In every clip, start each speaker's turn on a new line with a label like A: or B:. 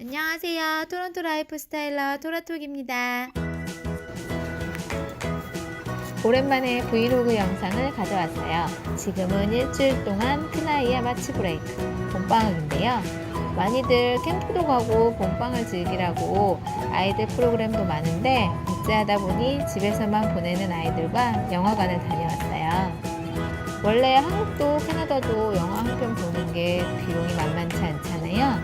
A: 안녕하세요. 토론토 라이프 스타일러 토라톡입니다. 오랜만에 브이로그 영상을 가져왔어요. 지금은 일주일 동안 큰아이의 마치 브레이크, 봄방학인데요. 많이들 캠프도 가고 봄방을 즐기라고 아이들 프로그램도 많은데 복제하다 보니 집에서만 보내는 아이들과 영화관을 다녀왔어요. 원래 한국도 캐나다도 영화 한 편 보는 게 비용이 만만치 않잖아요.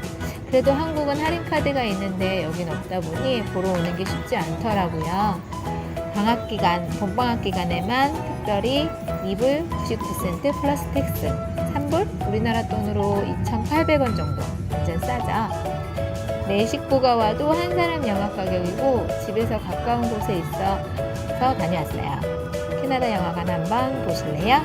A: 그래도 한국은 할인 카드가 있는데 여긴 없다 보니 보러 오는 게 쉽지 않더라고요. 방학 기간, 봄방학 기간에만 특별히 2불 99센트 플러스 텍스, 3불 우리나라 돈으로 2,800원 정도. 완전 싸죠. 내 식구가 와도 한 사람 영화 가격이고 집에서 가까운 곳에 있어서 다녀왔어요. 캐나다 영화관 한번 보실래요?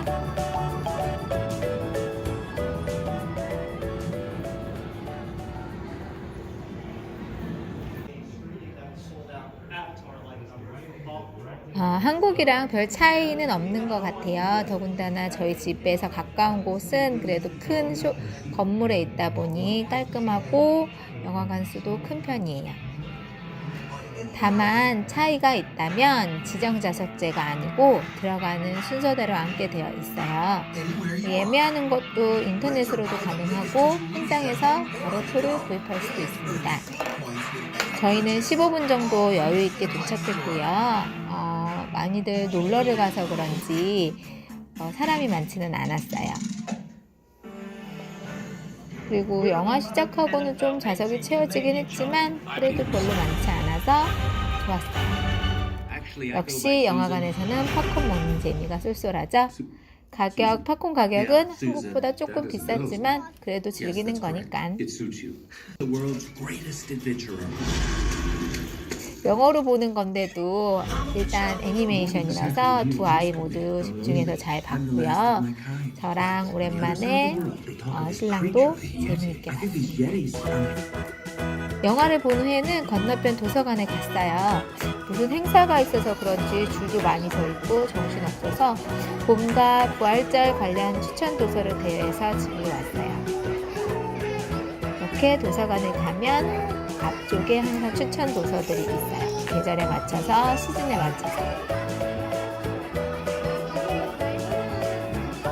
A: 어, 한국이랑 별 차이는 없는 것 같아요. 더군다나 저희 집에서 가까운 곳은 그래도 큰 쇼, 건물에 있다 보니 깔끔하고 영화관 수도 큰 편이에요. 다만 차이가 있다면 지정 좌석제가 아니고 들어가는 순서대로 앉게 되어 있어요. 예매하는 것도 인터넷으로도 가능하고 현장에서 바로 표를 구입할 수도 있습니다. 저희는 15분 정도 여유 있게 도착했고요. 어, 많이들 놀러를 가서 그런지 어, 사람이 많지는 않았어요. 그리고 영화 시작하고는 좀 좌석이 채워지긴 했지만 그래도 별로 많지 않아 서 좋았어요. 역시 영화관에서는 팝콘 먹는 재미가 쏠쏠하죠. 가격, 팝콘 가격은 한국보다 조금 비쌌지만 그래도 즐기는 거니까. 영어로 보는 건데도 일단 애니메이션이라서 두 아이 모두 집중해서 잘 봤고요. 저랑 오랜만에 어, 신랑도 재미있게
B: Yetis.
A: 영화를 본 후에는 건너편 도서관에 갔어요. 무슨 행사가 있어서 그런지 줄도 많이 서 있고 정신 없어서 봄과 부활절 관련 추천 도서를 대여해서 집에 왔어요. 이렇게 도서관을 가면 앞쪽에 항상 추천 도서들이 있어요. 계절에 맞춰서 시즌에 맞춰서.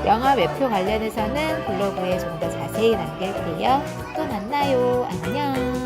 A: 영화 매표 관련해서는 블로그에 좀 더 자세히 남길게요. 또 만나요. 안녕.